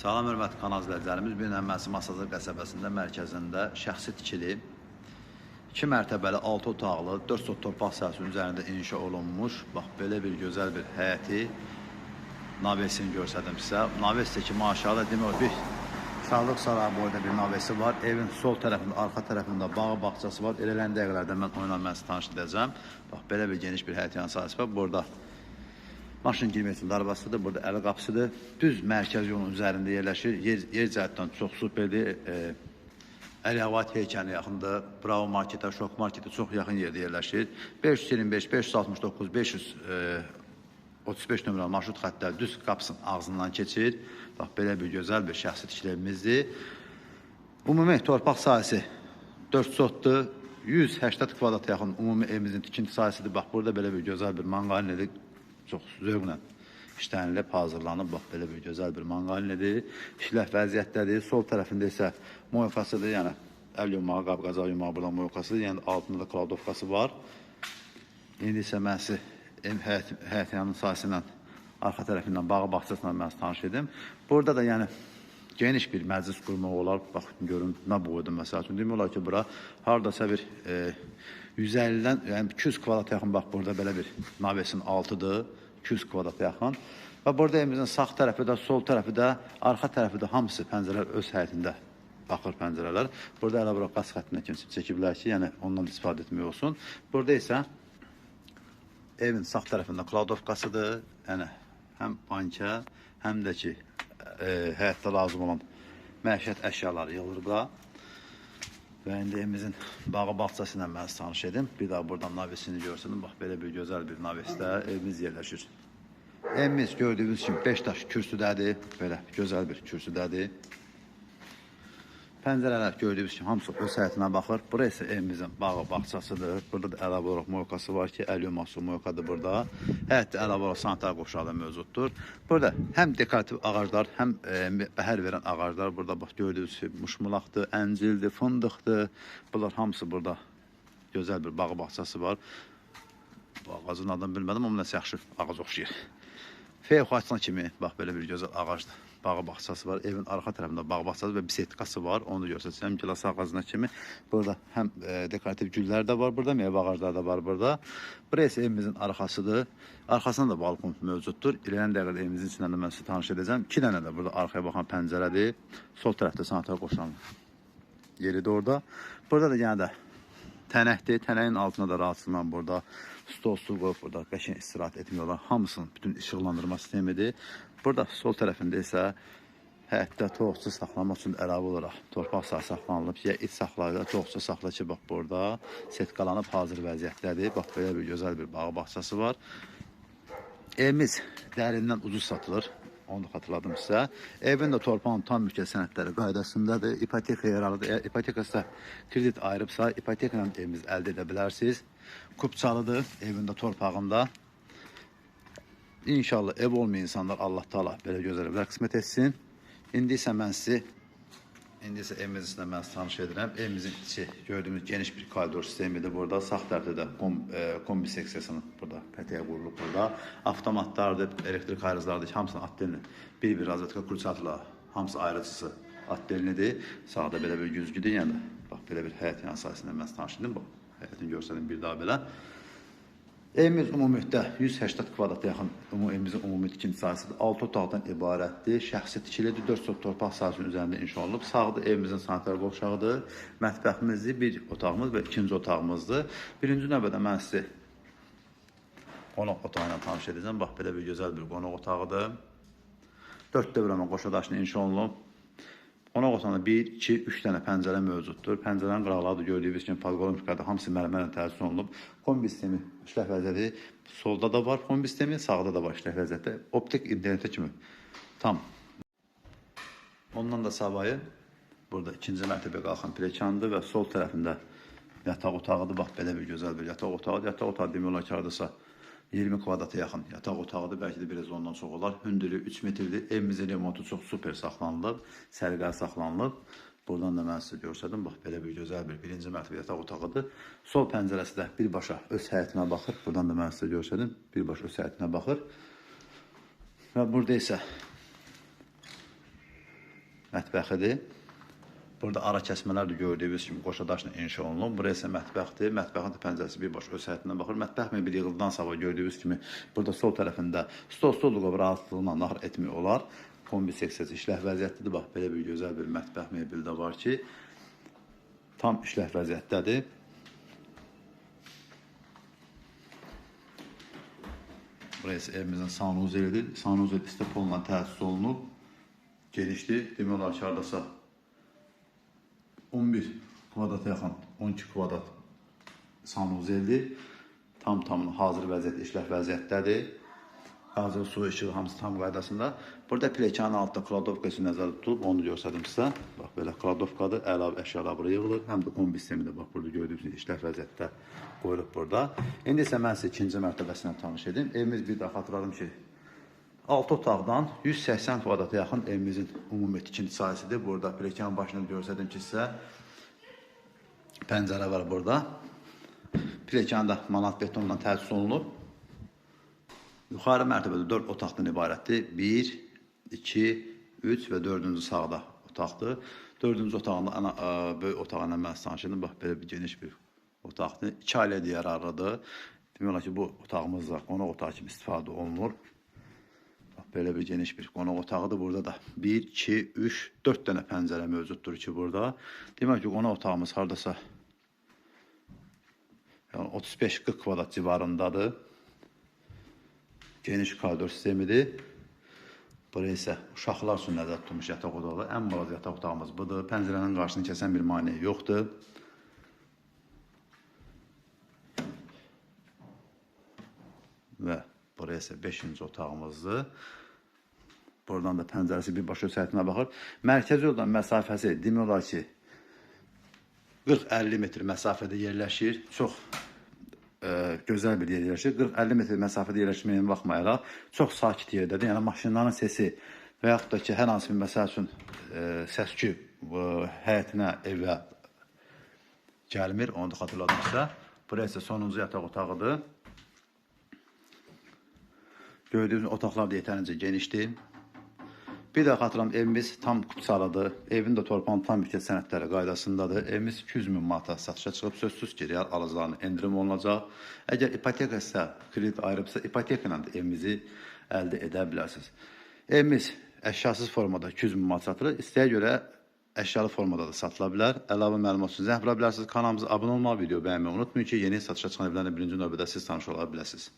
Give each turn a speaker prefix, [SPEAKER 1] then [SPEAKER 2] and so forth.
[SPEAKER 1] Salam hörmətli kanal izləyicilərimiz, bir nömrəsi Masazır qəsəbəsində mərkəzində şəxsi tikili 2 mərtəbəli 6 otaqlı 4 sot torpaq sahəsinin üzərində inşa olunmuş, bax belə bir gözəl bir həyəti navesini göstərdim sizə. Naves ki maşallah demək bir Sağlıq sarayı boyda bir navesi var. Evin sol tərəfində, arxa tərəfində bağ bağçası var. Elələn dəqiqələrdə mən onunla mən sizi tanış edəcəm. Bax belə bir geniş bir həyət yanı sahəsi var. Burada Maşın girmək üçün darabasıdır, burada əli qapısıdır. Düz mərkəz yolun üzərində yerləşir. Yer, yer cəhətdən çox superdir. E, Əlihavat heykəlinə yaxındır. Bravo marketə, şok marketə çox yaxın yerdə yerləşir. 525, 569, 500 e, 35 nömrəli marşrut xəttləri düz qapısının ağzından keçir. Bax belə bir gözəl bir şəxsi tikiləyimizdir. Ümumi torpaq sahəsi 4 sotdur. 180 kvadrata yaxın ümumi evimizin tikinti sahəsidir. Bax burada belə bir gözəl bir manqalinidir. Çox zövqlə işlənilib, hazırlanıb. Bax belə bir gözəl bir manqalinidir. İşləh vəziyyətdədir. Sol tərəfində isə moyokasıdır. Yəni əl yumağı, qab-qazaq yumağı burada moyokasıdır. Yəni altında da kladovkası var. İndi isə mən sizi həyət, həyət yanı sahəsi ilə arxa tərəfindən bağı bağçasından mən tanış edim. Burada da yəni geniş bir məclis qurmaq olar. Bax görün nə boyda məsəl üçün demək olar ki, bura hardasa bir e, 150-dən yəni 200 kvadrat yaxın bax burada belə bir navesin altıdır. 200 kvadrat yaxın. Və burada evimizin sağ tərəfi də, sol tərəfi də, arxa tərəfi də hamısı pəncərələr öz həyətində baxır pəncərələr. Burada əlavə olaraq qaz xəttinə kimsə çəkə bilər ki, yəni ondan da istifadə etmək olsun. Burada isə evin sağ tərəfində kladovkasıdır. Yəni həm bankə, həm də ki e, həyatda lazım olan məişət əşyaları yığılır bura. Və indi evimizin bağı bağçası ilə tanış edim. Bir daha buradan navisini görsün. Bax belə bir gözəl bir navisdə evimiz yerləşir. Evimiz gördüyünüz kimi 5 daş kürsüdədir. Belə gözəl bir kürsüdədir. Pəncərələr gördüyünüz kimi hamısı öz həyətinə baxır. Bura isə evimizin bağı bağçasıdır. Burada da əlavə olaraq moykası var ki, əl yuması moykadır burada. Həyətdə əlavə olaraq sanitar qoşağı mövcuddur. Burada həm dekorativ ağaclar, həm e, bəhər verən ağaclar burada bax gördüyünüz kimi muşmulaqdır, əncildir, fındıqdır. Bunlar hamısı burada gözəl bir bağ bağçası var. Bu ağacın adını bilmədim, amma nəsə yaxşı ağac oxşayır. Feyx açına kimi bax belə bir gözəl ağacdır. Bağ bağçası var. Evin arxa tərəfində bağ bağçası və bisetkası var. Onu da göstərsəm gilas ağacına kimi. Burada həm e, dekorativ güllər də var burada, meyvə ağacları da var burada. Burası evimizin arxasıdır. Arxasında da balkon mövcuddur. İlən dəqiqədə evimizin içindən də mən sizə tanış edəcəm. 2 dənə də burada arxaya baxan pəncərədir. Sol tərəfdə sanitar qoşulan yeri də orada. Burada da yenə də tənəkdir. Tənəyin altına da rahatsızlan burada stol su qoyub burada qəşəng istirahət etmək olar. Hamısının bütün işıqlandırma sistemidir. Burada sol tərəfində isə həyətdə toyuqçu saxlamaq üçün əlavə olaraq torpaq sahəsi saxlanılıb. Ya it saxlayır, toyuqçu saxlayır ki, bax burada setkalanıb hazır vəziyyətdədir. Bax belə bir gözəl bir bağ bağçası var. Evimiz dərindən ucuz satılır. Onu da xatırladım sizə. Evin də torpağın tam mülkiyyət sənədləri qaydasındadır. İpoteka yaralıdır. Əgər ipotekası kredit ayırıbsa, ipoteka ilə evimiz əldə edə bilərsiniz. Kupçalıdır evində, torpağında. İnşallah ev olmayan insanlar Allah Taala belə gözəl evlər qismət etsin. İndi isə mən sizi İndi isə içində mən tanış edirəm. Evimizin içi gördüyünüz geniş bir koridor sistemidir burada. Sağ tərəfdə də kom, e, kombi seksiyasının burada pətəyə qurulub burada. Avtomatlardır, elektrik ayrıcılardır. Hamısının atdelini bir-bir razvetka kurçatla hamısı ayrıcısı atdelinidir. Sağda belə bir güzgüdür. Yəni bax belə bir həyət yan sahəsində mən tanış edim. Bax həyətini görsədim bir daha belə. Evimiz ümumilikdə 180 kvadrata yaxın evimizin ümumi tikinti sahəsidir. 6 otaqdan ibarətdir. Şəxsi tikilidir. 4 sot torpaq sahəsinin üzərində inşa olunub. Sağda evimizin sanitar qovşağıdır. Mətbəximizdir. Bir otağımız və ikinci otağımızdır. Birinci növbədə mən sizi qonaq otağı ilə tanış edəcəm. Bax belə bir gözəl bir qonaq otağıdır. 4 dövrəmə qoşa daşla inşa olunub. Qonaq otağında 1, 2, 3 dənə pəncərə mövcuddur. Pəncərənin qıraqları da gördüyünüz kimi podqolomikada hamısı mərmərlə təchiz olunub. Kombi sistemi işlək vəziyyəti solda da var kombi sistemi, sağda da var işlək vəziyyətdə. Optik internetə kimi tam. Ondan da savayı burada ikinci mərtəbəyə qalxan pilləkəndir və sol tərəfində yataq otağıdır. Bax belə bir gözəl bir yataq otağıdır. Yataq otağı demək olar ki, hardasa 20 kvadrata yaxın yataq otağıdır. Bəlkə də biraz ondan çox olar. Hündürlüyü 3 metrdir. Evimizin remontu çox super saxlanılıb, səliqəli saxlanılıb. Buradan da mən sizə göstərdim. Bax belə bir gözəl bir birinci mərtəbə yataq otağıdır. Sol pəncərəsi də birbaşa öz həyətinə baxır. Buradan da mən sizə göstərdim. Birbaşa öz həyətinə baxır. Və burada isə mətbəxidir. Burada ara kəsmələr də gördüyünüz kimi qoşa daşla inşa olunub. Bura isə mətbəxdir. Mətbəxin də pəncərəsi birbaşa öz həyətindən baxır. Mətbəx mebeli yığıldan sonra gördüyünüz kimi burada sol tərəfində stol stolluq rahatlıqla nahar etmək olar. Kombi seksiyası işləh vəziyyətlidir. Bax belə bir gözəl bir mətbəx mebeli də var ki, tam işləh vəziyyətdədir. Burası evimizin sanuzelidir. Sanuzel istepolla təsis olunub. Genişdir. Demək olar ki, hardasa 11 kvadrata yaxın, 12 kvadrat sanuzeldir. Tam tamına hazır vəziyyət, işləh vəziyyətdədir. Hazır su işığı hamısı tam qaydasında. Burada plekanın altında kladovka üçün nəzərdə tutulub, onu göstərdim sizə. Bax belə kladovkadır, əlavə əşyalar buraya yığılır. Həm də kombi sistemi də bax burada gördüyünüz işləh vəziyyətdə qoyulub burada. İndi isə mən sizə ikinci mərtəbəsindən tanış edim. Evimiz bir daha xatırladım ki, 6 otaqdan 180 kvadrata yaxın evimizin ümumi tikinti sahəsidir. Burada plekanın başını göstərdim ki, sizə pəncərə var burada. Plekan da manat betondan təsis olunub. Yuxarı mərtəbədə 4 otaqdan ibarətdir. 1, 2, 3 və 4-cü sağda otaqdır. 4-cü otağında ana ə, böyük otağına mən tanışdım. Bax belə bir geniş bir otaqdır. 2 ailədə yararlıdır. Demək olar ki, bu otağımız da qonaq otağı kimi istifadə olunur. Belə bir geniş bir qonaq otağıdır. Burada da 1, 2, 3, 4 dənə pəncərə mövcuddur ki, burada. Demək ki, qonaq otağımız hardasa yəni 35-40 kvadrat civarındadır. Geniş koridor sistemidir. Buraya isə uşaqlar üçün nəzərdə tutulmuş yataq otağı. Ən balaca yataq otağımız budur. Pəncərənin qarşısını kəsən bir maneə yoxdur. Və buraya isə 5-ci otağımızdır. Buradan da pəncərəsi birbaşa öz həyətinə baxır. Mərkəzi yoldan məsafəsi demək olar ki 40-50 metr məsafədə yerləşir. Çox ə, gözəl bir yer yerləşir. 40-50 metr məsafədə yerləşməyinə baxmayaraq çox sakit yerdədir. Yəni maşınların səsi və yaxud da ki, hər hansı bir məsəl üçün ə, səs-küy ə, həyətinə, evə gəlmir. Onu da xatırladım sizə. Burası isə sonuncu yataq otağıdır. Gördüyünüz otaqlar da yetərincə genişdir. Bir də xatırlam evimiz tam kupçalıdır. Evin də torpağın tam mülkiyyət sənədləri qaydasındadır. Evimiz 200 min manata satışa çıxıb sözsüz ki, real alıcıların endirim olunacaq. Əgər ipoteka isə kredit ayrıbsa, ipoteka ilə də evimizi əldə edə bilərsiniz. Evimiz əşyasız formada 200 min manat satılır. İstəyə görə əşyalı formada da satıla bilər. Əlavə məlumat üçün zəng vura bilərsiniz. Kanalımıza abunə olmağı, video bəyənməyi unutmayın ki, yeni satışa çıxan evlərlə birinci növbədə siz tanış ola biləsiniz.